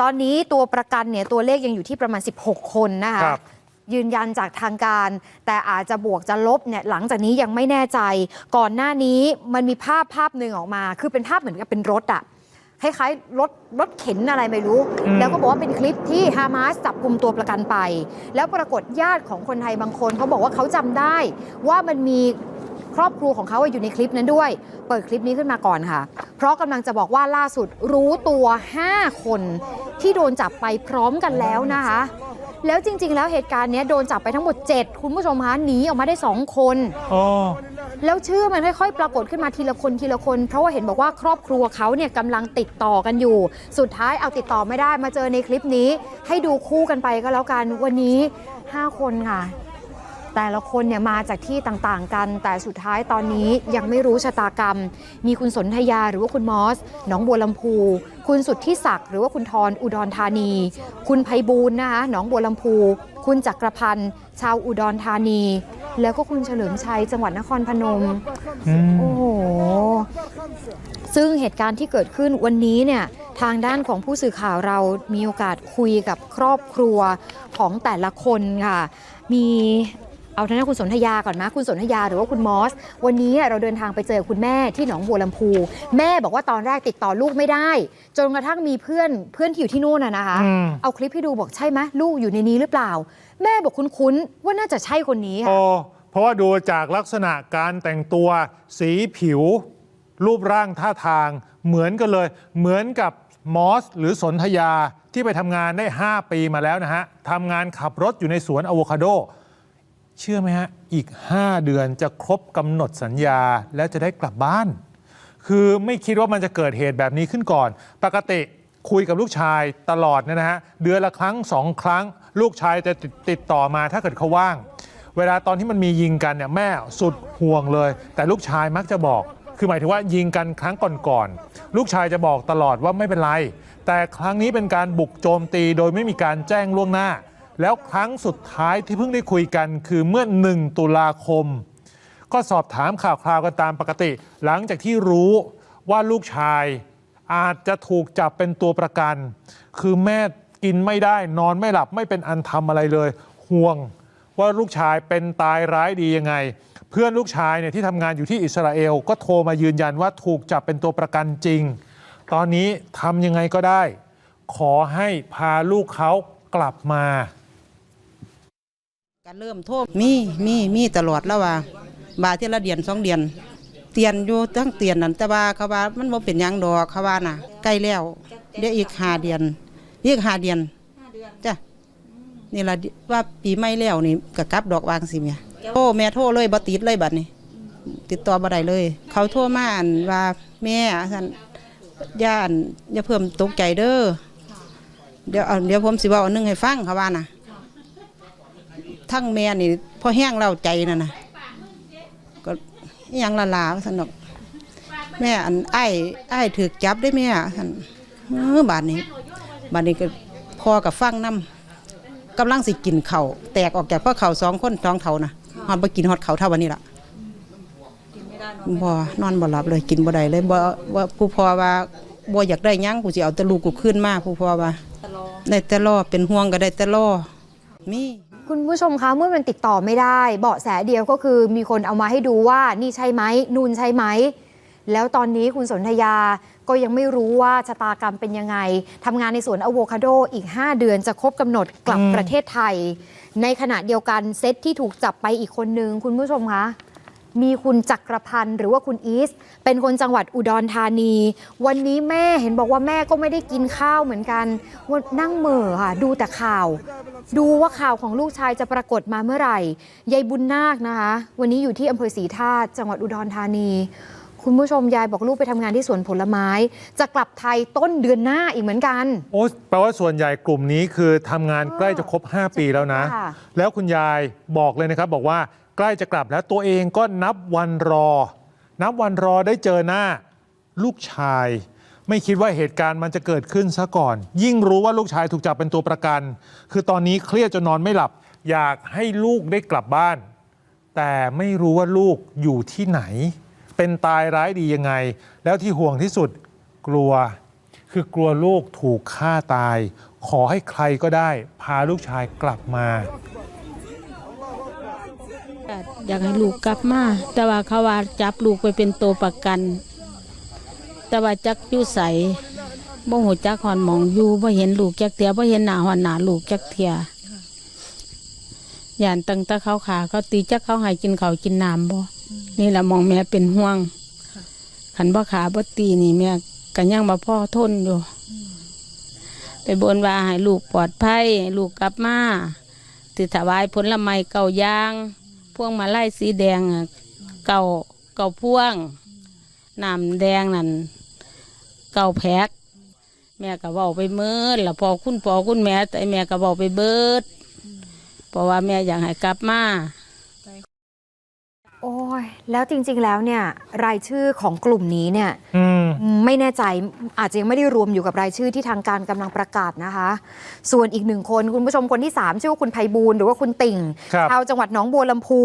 ตอนนี้ตัวประกันเนี่ยตัวเลขยังอยู่ที่ประมาณ 16 คนนะคะครับยืนยันจากทางการ แต่อาจจะบวกจะลบเนี่ยหลังจากนี้ยังไม่แน่ใจ ก่อนหน้านี้มันมีภาพภาพหนึ่งออกมา คือเป็นภาพเหมือนกับเป็นรถอะคล้ายๆรถรถเข็นอะไรไม่รู้อืมแล้วก็บอกว่าเป็นคลิปที่ฮามาสจับกลุ่มตัวประกันไป แล้วปรากฏญาติของคนไทยบางคนเขาบอกว่าเขาจำได้ว่ามันมี ครอบครัวของเขาอยู่ในคลิปนั้นด้วย เปิดคลิปนี้ขึ้นมาก่อนค่ะ เพราะกำลังจะบอกว่าล่าสุดรู้ตัว 5 คนที่โดนจับไปพร้อมกันแล้วนะคะ แล้วจริง ๆ แล้วเหตุการณ์เนี้ยโดนจับไปทั้งหมด 7 คุณผู้ชมคะหนีออกมาได้ 2 คนอ๋อแล้วชื่อมันค่อยๆ ปรากฏขึ้นมาทีละคนทีละคน เพราะว่าเห็นบอกว่าครอบครัวเขาเนี่ยกำลังติดต่อกันอยู่ สุดท้ายเอาติดต่อไม่ได้มาเจอในคลิปนี้ ให้ดูคู่กันไปก็แล้วกันวันนี้ 5 คนค่ะ แต่ละคนเนี่ยมาจากที่ต่างๆกัน แต่สุดท้ายตอนนี้ยังไม่รู้ชะตากรรม มีคุณสนธยาหรือว่าคุณมอสหนองบัวลำพู คุณสุดที่ศักดิ์หรือว่าคุณทรอุดรธานี คุณไพบูลย์นะคะหนองบัวลำพู คุณจักรพันธ์ชาวอุดรธานี แล้วก็คุณเฉลิมชัยจังหวัดนครพนมอืมโอ้โหซึ่งเหตุการณ์ที่เกิดขึ้นวันนี้เนี่ยทางด้านของผู้สื่อข่าวเรามีโอกาสคุยกับครอบครัวของแต่ละคนค่ะ มี เอาทางด้านคุณสนธยาก่อนนะคุณสนธยาหรือว่าคุณมอส วันนี้เราเดินทางไปเจอคุณแม่ที่หนองบัวลำพู แม่บอกว่าตอนแรกติดต่อลูกไม่ได้ จนกระทั่งมีเพื่อนเพื่อนที่อยู่ที่นู่นน่ะนะคะอืมเอาคลิปให้ดูบอกใช่ไหมลูกอยู่ในนี้หรือเปล่า แม่บอกคุ้นๆว่าน่าจะใช่คนนี้ค่ะโอ้เพราะว่าดูจากลักษณะการแต่งตัวสีผิว รูปร่างท่าทางเหมือนกันเลย เหมือนกับมอส หรือสนธยาที่ไปทำงานได้ 5 ปีมาแล้วนะฮะทำงานขับรถอยู่ในสวนอะโวคาโด เชื่อไหมฮะ อีก 5 เดือนจะครบกำหนดสัญญาแล้วจะได้กลับบ้าน คือไม่คิดว่ามันจะเกิดเหตุแบบนี้ขึ้นก่อน ปกติคุยกับลูกชายตลอดเนยนะฮะ เดือนละครั้งสองครั้ง ลูกชายจะติดติดต่อมาถ้าเกิดเขาว่าง เวลาตอนที่มันมียิงกันเนี่ยแม่สุดห่วงเลย แต่ลูกชายมักจะบอก คือหมายถึงว่ายิงกันครั้งก่อนๆลูกชายจะบอกตลอดว่าไม่เป็นไร แต่ครั้งนี้เป็นการบุกโจมตีโดยไม่มีการแจ้งล่วงหน้า แล้วครั้งสุดท้ายที่เพิ่งได้คุยกันคือเมื่อ 1 ตุลาคม ก็สอบถามข่าวคราวกันตามปกติ หลังจากที่รู้ว่าลูกชายอาจจะถูกจับเป็นตัวประกัน คือแม่กินไม่ได้นอนไม่หลับไม่เป็นอันทำอะไรเลย ห่วงว่าลูกชายเป็นตายร้ายดียังไง เพื่อนลูกชายเนี่ยที่ทำงานอยู่ที่อิสราเอล ก็โทรมายืนยันว่าถูกจับเป็นตัวประกันจริง ตอนนี้ทำยังไงก็ได้ ขอให้พาลูกเขากลับมา ก็เริ่มโทษมีมีมีตลอดแล้วว่า บาเที่ละเดือนสองเดือนเตียนอยู่ทั้งเตียนนั่นแต่ว่าเขาว่ามันบ่เป็นหยังดอกเขาว่าน่ะใกล้แล้วเดี๋ยวอีกห้าเดือนอีกห้าเดือนจ้ะนี่ละว่าปีใหม่แล้วนี่ก็กลับดอกวางสิเมียโทรแม่โทรเลยบ่ติดเลยบัดนี้ ติดต่อบ่ได้เลย เขาโทรมาอันว่าแม่ท่านย่านอย่าเพิ่มตกใจเด้อเดี๋ยวเอาเดี๋ยวผมสิเว้าอันนึงให้ฟังเขาว่าน่ะ ทั้งแม่นี่พอแห้งเล่าใจนั่นนะก็อิหยังละลาสนุกแม่อันไอ้ไอ้ายถือจับได้แม่ท่านเออบาดนี้ บาดนี้ก็พอกับฟังน้ำกำลังสิกินเข่าวแตกออกจากพ่อเข่าวสองคนสองเท่านะหอดไปกินฮอดเข่าวเท่าวันนี้ละบ่นอนบ่หลับเลยกินบ่ได้เลยบ่ว่าผู้พ่อว่าบ่อยากได้หยังกูสิเอาแต่ลูกกูขึ้นมาผู้พ่อว่าได้แต่รอเป็นห่วงก็ได้แต่รอมี คุณผู้ชมคะเมื่อมันติดต่อไม่ได้ เบาะแสเดียวก็คือมีคนเอามาให้ดูว่านี่ใช่ไหมนูนใช่ไหม แล้วตอนนี้คุณสนธยาก็ยังไม่รู้ว่าชะตากรรมเป็นยังไงทำงานในสวนอะโวคาโดอีก 5 เดือนจะครบกำหนดกลับอืมประเทศไทย ในขณะเดียวกันเซตที่ถูกจับไปอีกคนนึงคุณผู้ชมคะ มีคุณจักรพันธ์หรือว่าคุณอีส เป็นคนจังหวัดอุดรธานี วันนี้แม่เห็นบอกว่าแม่ก็ไม่ได้กินข้าวเหมือนกันวันนั่งเหม่อค่ะ ดูแต่ข่าว ดูว่าข่าวของลูกชายจะปรากฏมาเมื่อไหร่ยายบุญนาคนะคะ วันนี้อยู่ที่อำเภอศรีธาตุจังหวัดอุดรธานี คุณผู้ชมยายบอกลูกไปทำงานที่สวนผลไม้ จะกลับไทยต้นเดือนหน้าอีกเหมือนกัน โอ้แปลว่าส่วนใหญ่กลุ่มนี้คือทำงานใกล้จะครบ 5 ปีแล้วนะ ค่ะ แล้วคุณยายบอกเลยนะครับ บอกว่า ใกล้จะกลับแล้วตัวเองก็นับวันรอ นับวันรอได้เจอหน้าลูกชาย ไม่คิดว่าเหตุการณ์มันจะเกิดขึ้นซะก่อน ยิ่งรู้ว่าลูกชายถูกจับเป็นตัวประกัน คือตอนนี้เครียดจนนอนไม่หลับ อยากให้ลูกได้กลับบ้าน แต่ไม่รู้ว่าลูกอยู่ที่ไหน เป็นตายร้ายดียังไง แล้วที่ห่วงที่สุดกลัว คืคือกลัวลูกถูกฆ่าตาย ขอให้ใครก็ได้ พาลูกชายกลับมา อยากให้ลูกกลับมาแต่ว่าเขาว่าจับลูกไปเป็นตัวประกัน แต่ว่าจักอยู่ใสบ่หูจักหอนมองอยู่บ่เห็นลูกจักเทียบ่เห็นหน้าหอนหน้าลูกจักเทียย่านตั้งแตะเขาขาเขาตีจักเขาให้กินเขากินน้ำบ่นี่แหละมองแม่เป็นห่วงขันบ่ขาบ่ตีนี่แม่ก็ยังมาพ่อทนอยู่ ไปบนว่าให้ลูกปลอดภัยลูกกลับมาติถวายผละไม้เก่ายาง พวงมาไล่สีแดงอะเก่าเก่าพวงน้ำแดงนั่นเก่าแพ็กแม่ก็เว้าไปเมิดแล้วพอคุณพอคุณแม่แต่แม่ก็เว้าไปเบิดเพราะว่าแม่อยากให้กลับมา โอ้ยแล้วจริง ๆ แล้วเนี่ยรายชื่อของกลุ่มนี้เนี่ยอืมไม่แน่ใจอาจจะยังไม่ได้รวมอยู่กับรายชื่อที่ทางการกำลังประกาศนะคะ ส่วนอีกหนึ่งคนคุณผู้ชมคนที่ 3 ชื่อว่าคุณไพบูลย์หรือว่าคุณติ่งครับชาวจังหวัดหนองบัวลำพู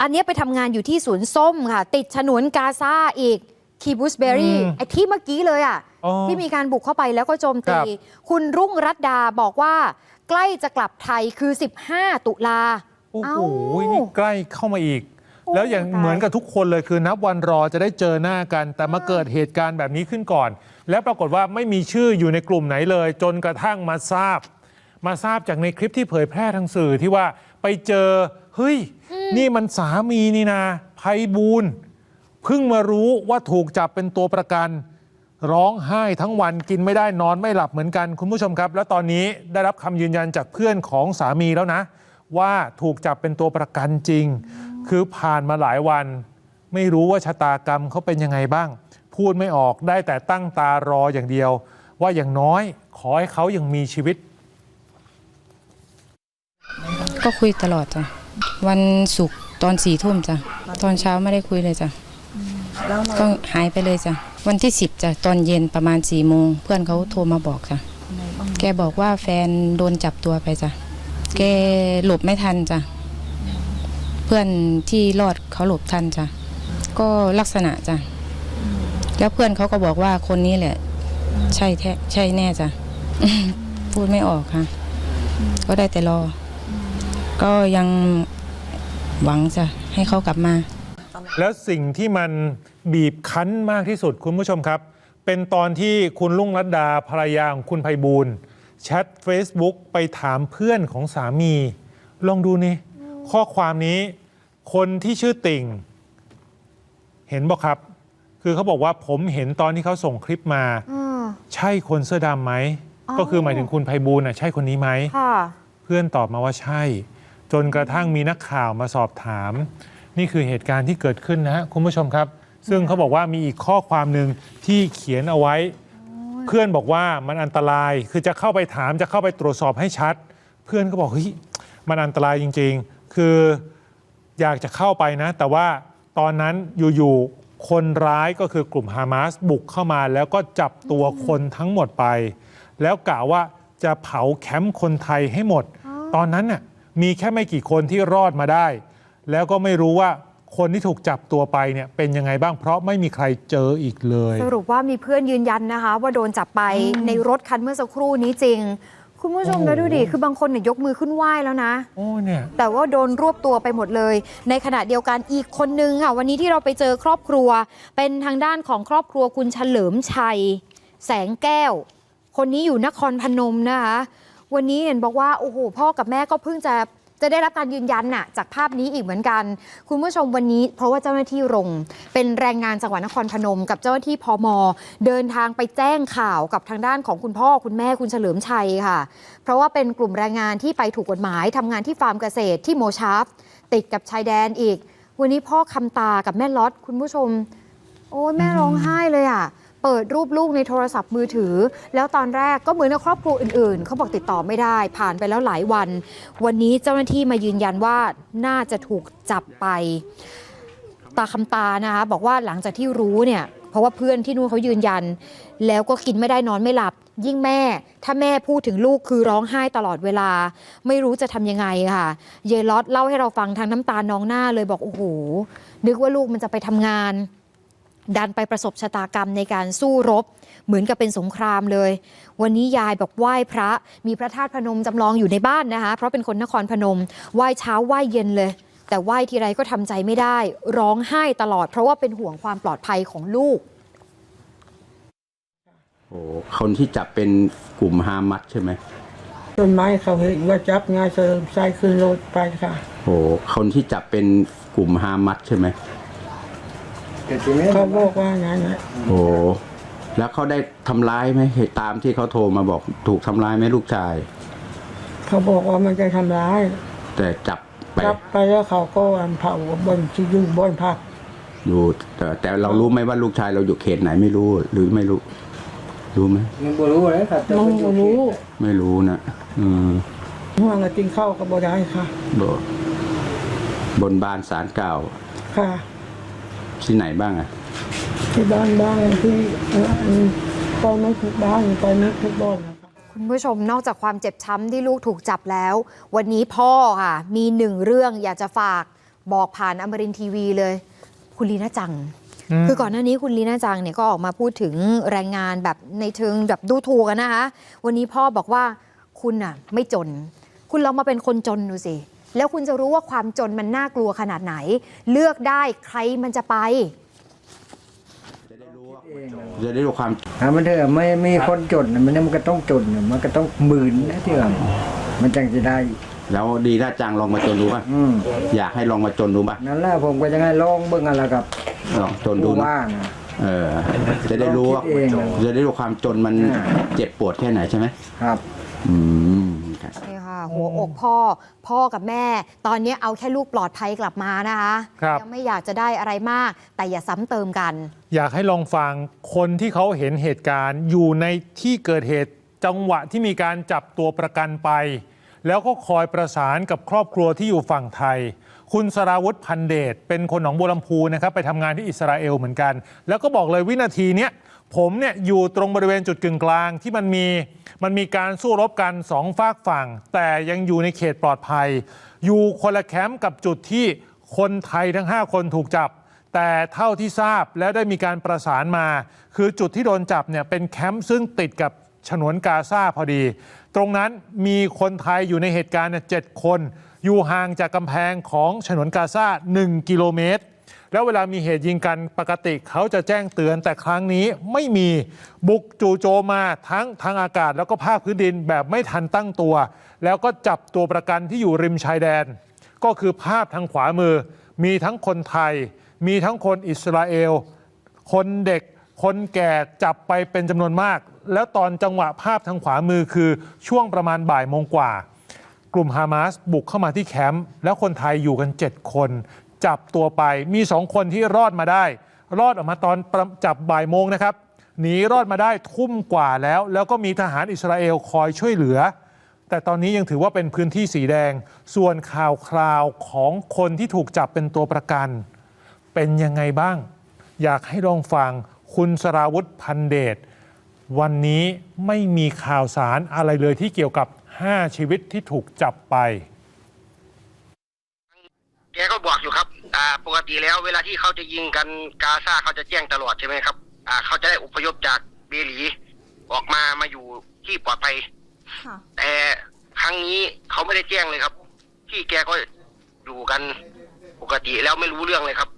อันเนี้ยไปทำงานอยู่ที่สวนส้มค่ะ ติดฉนวนกาซาอีกคีบูสเบอรี่อืมไอ้ที่เมื่อกี้เลยอะอ๋อที่มีการบุกเข้าไปแล้วก็โจมตีครับคุณรุ่งรัตดาบอกว่า ใกล้จะกลับไทยคือ 15 ตุลาโอ้โหเอ้านี่ใกล้เข้ามาอีกโอ้ แล้วอย่างตายเหมือนกับทุกคนเลยคือนับวันรอจะได้เจอหน้ากัน แต่มาเกิดเหตุการณ์แบบนี้ขึ้นก่อน แล้วปรากฏว่าไม่มีชื่ออยู่ในกลุ่มไหนเลย จนกระทั่งมาทราบ มาทราบจากในคลิปที่เผยแพร่ทางสื่อที่ว่าไปเจอเฮ้ย นี่มันสามีนี่นาไพบูลย์เพิ่งมารู้ว่าถูกจับเป็นตัวประกัน ร้องไห้ทั้งวันกินไม่ได้นอนไม่หลับเหมือนกันคุณผู้ชมครับ แล้วตอนนี้ได้รับคำยืนยันจากเพื่อนของสามีแล้วนะ ว่าถูกจับเป็นตัวประกันจริง คือผ่านมาหลายวัน ไม่รู้ว่าชะตากรรมเขาเป็นยังไงบ้าง พูดไม่ออกได้แต่ตั้งตารออย่างเดียว ว่าอย่างน้อยขอให้เขายังมีชีวิต ก็คุยตลอดจ้ะวันศุกร์ตอนสี่ทุ่มจ้ะตอนเช้าไม่ได้คุยเลยจ้ะก็หายไปเลยจ้ะวันที่สิบจ้ะตอนเย็นประมาณสี่โมงเพื่อนเขาโทรมาบอกจ้ะแกบอกว่าแฟนโดนจับตัวไปจ้ะแกหลบไม่ทันจ้ะ เพื่อนที่รอดเขาหลบทันจ้ะก็ลักษณะจ้ะแล้วเพื่อนเขาก็บอกว่าคนนี้แหละ ใช่แท้ใช่แน่จ้ะพูดไม่ออกค่ะ ก็ได้แต่รอ ก็ยังหวังจะให้เขากลับมา แล้วสิ่งที่มันบีบคั้นมากที่สุดคุณผู้ชมครับ เป็นตอนที่คุณลุงรัตดาภรรยาของคุณไพบูลย์แชท Facebook ไปถามเพื่อนของสามี ลองดูนี่ ข้อความนี้คนที่ชื่อติ่ง เห็นบอกครับ คือเขาบอกว่าผมเห็นตอนที่เขาส่งคลิปมา อืม ใช่คนเสื้อดำไหม อ๋อ ก็คือหมายถึงคุณไพบูลย์น่ะใช่คนนี้ไหม ค่ะเพื่อนตอบมาว่าใช่ จนกระทั่งมีนักข่าวมาสอบถาม นี่คือเหตุการณ์ที่เกิดขึ้นนะฮะคุณผู้ชมครับ ซึ่งเขาบอกว่ามีอีกข้อความหนึ่งที่เขียนเอาไว้ เพื่อนบอกว่ามันอันตรายคือจะเข้าไปถามจะเข้าไปตรวจสอบให้ชัด เพื่อนก็บอกเฮ้ยมันอันตรายจริงๆ คืออยากจะเข้าไปนะ แต่ว่าตอนนั้นอยู่ๆคนร้ายก็คือกลุ่มฮามาสบุกเข้ามาแล้วก็จับตัวคนทั้งหมดไป แล้วกล่าวว่าจะเผาแคมป์คนไทยให้หมด ตอนนั้นน่ะมีแค่ไม่กี่คนที่รอดมาได้ แล้วก็ไม่รู้ว่าคนที่ถูกจับตัวไปเนี่ยเป็นยังไงบ้างเพราะไม่มีใครเจออีกเลย สรุปว่ามีเพื่อนยืนยันนะคะ ว่าโดนจับไปในรถคันเมื่อสักครู่นี้จริง คุณผู้ชมโอ้โหแล้วดูดิ คือบางคนเนี่ยยกมือขึ้นไหว้แล้วนะ โอ้เนี่ย แต่ว่าโดนรวบตัวไปหมดเลย ในขณะเดียวกันอีกคนนึงค่ะ วันนี้ที่เราไปเจอครอบครัว เป็นทางด้านของครอบครัวคุณเฉลิมชัย แสงแก้ว คนนี้อยู่นครพนมนะคะ วันนี้เห็นบอกว่า โอ้โห พ่อกับแม่ก็เพิ่งจะ จะได้รับการยืนยันน่ะจากภาพนี้อีกเหมือนกัน คุณผู้ชมวันนี้ เพราะว่าเจ้าหน้าที่รง เป็นแรงงานจังหวัดนครพนม กับเจ้าหน้าที่พมเดินทางไปแจ้งข่าวกับทางด้านของคุณพ่อคุณแม่คุณเฉลิมชัยค่ะ เพราะว่าเป็นกลุ่มแรงงานที่ไปถูกกฎหมายทำงานที่ฟาร์มเกษตรที่โมชาฟติดกับชายแดนอีก วันนี้พ่อคำตากับแม่ล็อตคุณผู้ชม โอ้ยแม่ร้องไห้เลยอะ เปิดรูปลูกในโทรศัพท์มือถือ แล้วตอนแรกก็เหมือนกับครอบครัวอื่นๆ เขาบอกติดต่อไม่ได้ ผ่านไปแล้วหลายวัน วันนี้เจ้าหน้าที่มายืนยันว่าน่าจะถูกจับไป ตาคำตานะคะบอกว่าหลังจากที่รู้เนี่ยเพราะว่าเพื่อนที่นู่นเขายืนยัน แล้วก็กินไม่ได้นอนไม่หลับ ยิ่งแม่ ถ้าแม่พูดถึงลูกคือร้องไห้ตลอดเวลา ไม่รู้จะทำยังไงค่ะเยลอตเล่าให้เราฟังทางน้ำตานองหน้าเลยบอกโอ้โหนึกว่าลูกมันจะไปทำงาน ดันไปประสบชะตากรรมในการสู้รบ เหมือนกับเป็นสงครามเลย วันนี้ยายบอกไหว้พระ มีพระธาตุพนมจำลองอยู่ในบ้านนะคะ เพราะเป็นคนนครพนม ไหว้เช้าไหว้เย็นเลย แต่ไหว้ทีไรก็ทำใจไม่ได้ ร้องไห้ตลอด เพราะว่าเป็นห่วงความปลอดภัยของลูก โอ้คนที่จับเป็นกลุ่มฮามัสใช่ไหมต้นไม้เขาเห็นว่าจับงานเสริมใส่ขึ้นรถไปค่ะ โอ้คนที่จับเป็นกลุ่มฮามัสใช่ไหม เขาบอกว่างั้นนะโอ้แล้วเขาได้ทำร้ายไหมเหตุตามที่เขาโทรมาบอกถูกทำร้ายไหมลูกชาย เขาบอกว่ามันจะทำร้ายแต่จับไปจับไปแล้วเขาก็อันเผาบนที่อยู่บนพักอยู่แต่แต่เรารู้ไหมว่าลูกชายเราอยู่เขตไหนไม่รู้หรือไม่รู้ รู้ไหมมันบ่รู้เลยค่ะมันบ่รู้ไม่รู้นะอืมห่วงกับกินข้าวก็บ่ได้ค่ะบอกบนบานสารเก่าค่ะ ที่ไหนบ้างอะที่บ้านบ้างที่อืมไปไม่ทุกบ้านไปไม่ทุกบ้านนะคะคุณผู้ชมนอกจากความเจ็บช้ำที่ลูกถูกจับแล้ว วันนี้พ่อค่ะ มีหนึ่งเรื่องอยากจะฝากบอกผ่านอมรินทร์ทีวีเลย คุณลีน่าจังอืมคือก่อนหน้านี้คุณลีน่าจังเนี่ยก็ออกมาพูดถึงแรงงานแบบในเชิงแบบดูถูกกันนะคะ วันนี้พ่อบอกว่าคุณน่ะ ไม่จน คุณลองมาเป็นคนจนดูสิ แล้วคุณจะรู้ว่าความจนมันน่ากลัวขนาดไหน เลือกได้ใครมันจะไปจะได้รู้ความถ้ามันเถอะไม่มีคนจนน่ะมันมันก็ต้องจนน่ะมันก็ต้องหมื่นนะที่ว่ามันจังจะได้ แล้วดีน่าจังลองมาจนดูป่ะอืมอยากให้ลองมาจนดูป่ะนั่นแหละผมก็จะให้ลองเบิ่งอะไรกับลองจนดูผู้นะว่านะเออ จะได้รู้ว่าลองคิดเองนะจะได้รู้ความจนมันอ่าเจ็บปวดแค่ไหนใช่ไหมครับ อืม ครับ นี่ค่ะหัวอกพ่อ พ่อกับแม่ ตอนนี้เอาแค่ลูกปลอดภัยกลับมานะคะครับ ยังไม่อยากจะได้อะไรมาก แต่อย่าซ้ำเติมกัน อยากให้ลองฟังคนที่เขาเห็นเหตุการณ์อยู่ในที่เกิดเหตุจังหวะที่มีการจับตัวประกันไป แล้วก็คอยประสานกับครอบครัวที่อยู่ฝั่งไทย คุณสราวุธพันเดชเป็นคนหนองบัวลำพูนะครับไปทำงานที่อิสราเอลเหมือนกัน แล้วก็บอกเลยวินาทีเนี้ยผมเนี่ยอยู่ตรงบริเวณจุดกึ่งกลางที่มันมีมันมีการสู้รบกันสองฝากฝั่ง แต่ยังอยู่ในเขตปลอดภัย อยู่คนละแคมป์กับจุดที่คนไทยทั้ง 5 คนถูกจับ แต่เท่าที่ทราบแล้วได้มีการประสานมา คือจุดที่โดนจับเนี่ยเป็นแคมป์ซึ่งติดกับฉนวนกาซาพอดี ตรงนั้นมีคนไทยอยู่ในเหตุการณ์เนี่ยเจ็ดคน อยู่ห่างจากกำแพงของฉนวนกาซา1 กิโลเมตร แล้วเวลามีเหตุยิงกันปกติเขาจะแจ้งเตือนแต่ครั้งนี้ไม่มีบุกจู่โจมมาทั้งทางอากาศแล้วก็ภาคพื้นดินแบบไม่ทันตั้งตัว แล้วก็จับตัวประกันที่อยู่ริมชายแดน ก็คือภาพทางขวามือ มีทั้งคนไทย มีทั้งคนอิสราเอล คนเด็กคนแก่จับไปเป็นจำนวนมาก แล้วตอนจังหวะภาพทางขวามือคือช่วงประมาณบ่ายโมงกว่า กลุ่มฮามาสบุกเข้ามาที่แคมป์แล้วคนไทยอยู่กัน 7 คน จับตัวไปมีสองคนที่รอดมาได้ รอดออกมาตอนจับบ่ายโมงนะครับหนีรอดมาได้ทุ่มกว่าแล้ว แล้วก็มีทหารอิสราเอลคอยช่วยเหลือ แต่ตอนนี้ยังถือว่าเป็นพื้นที่สีแดง ส่วนข่าวคราวของคนที่ถูกจับเป็นตัวประกัน เป็นยังไงบ้าง อยากให้ลองฟังคุณสราวุธพันเดชวันนี้ไม่มีข่าวสารอะไรเลยที่เกี่ยวกับ 5 ชีวิตที่ถูกจับไป แกก็บอกอยู่ครับ อ่า ปกติแล้วเวลาที่เขาจะยิงกันกาซาเขาจะแจ้งตลอดใช่ไหมครับ อ่า เขาจะได้อพยพจากเบหลีออกมามาอยู่ที่ปลอดภัยแต่ครั้งนี้เขาไม่ได้แจ้งเลยครับ ที่แกก็อยู่กันปกติแล้วไม่รู้เรื่องเลยครับ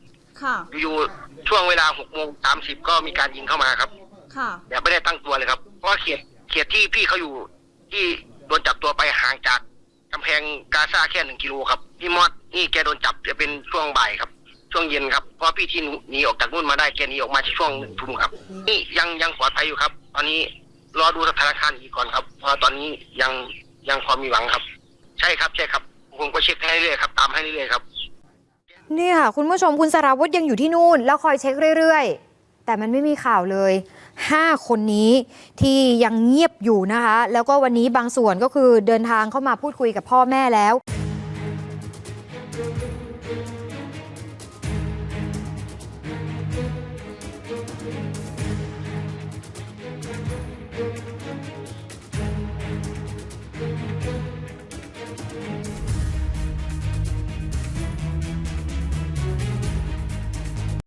ค่ะ อยู่ๆช่วงเวลาหกโมงสามสิบก็มีการยิงเข้ามาครับ ค่ะ แบบไม่ได้ตั้งตัวเลยครับ เพราะว่าเขตเขตที่พี่เขาอยู่ที่ โดนจับตัวไปห่างจากกำแพงกาซาแค่หนึ่งกิโลครับพี่มอดนี่แกโดนจับจะเป็นช่วงบ่ายครับ ช่วงเย็นครับเพราะพี่ที่หนีออกจากนู่นมาได้แกหนีออกมาช่วงหนึ่งทุ่มครับ นี่ยังยังปลอดภัยอยู่ครับ ตอนนี้รอดูสถานการณ์อีกก่อนครับ เพราะตอนนี้ยังยังพอมีหวังครับ ใช่ครับใช่ครับผมก็เช็คให้เรื่อยครับตามให้เรื่อยครับเนี่ยค่ะคุณผู้ชมคุณสราวุธยังอยู่ที่นู่น แล้วคอยเช็คเรื่อยๆ แต่มันไม่มีข่าวเลย 5 คนนี้ที่ยังเงียบอยู่นะคะ แล้วก็วันนี้บางส่วนก็คือเดินทางเข้ามาพูดคุยกับพ่อแม่แล้ว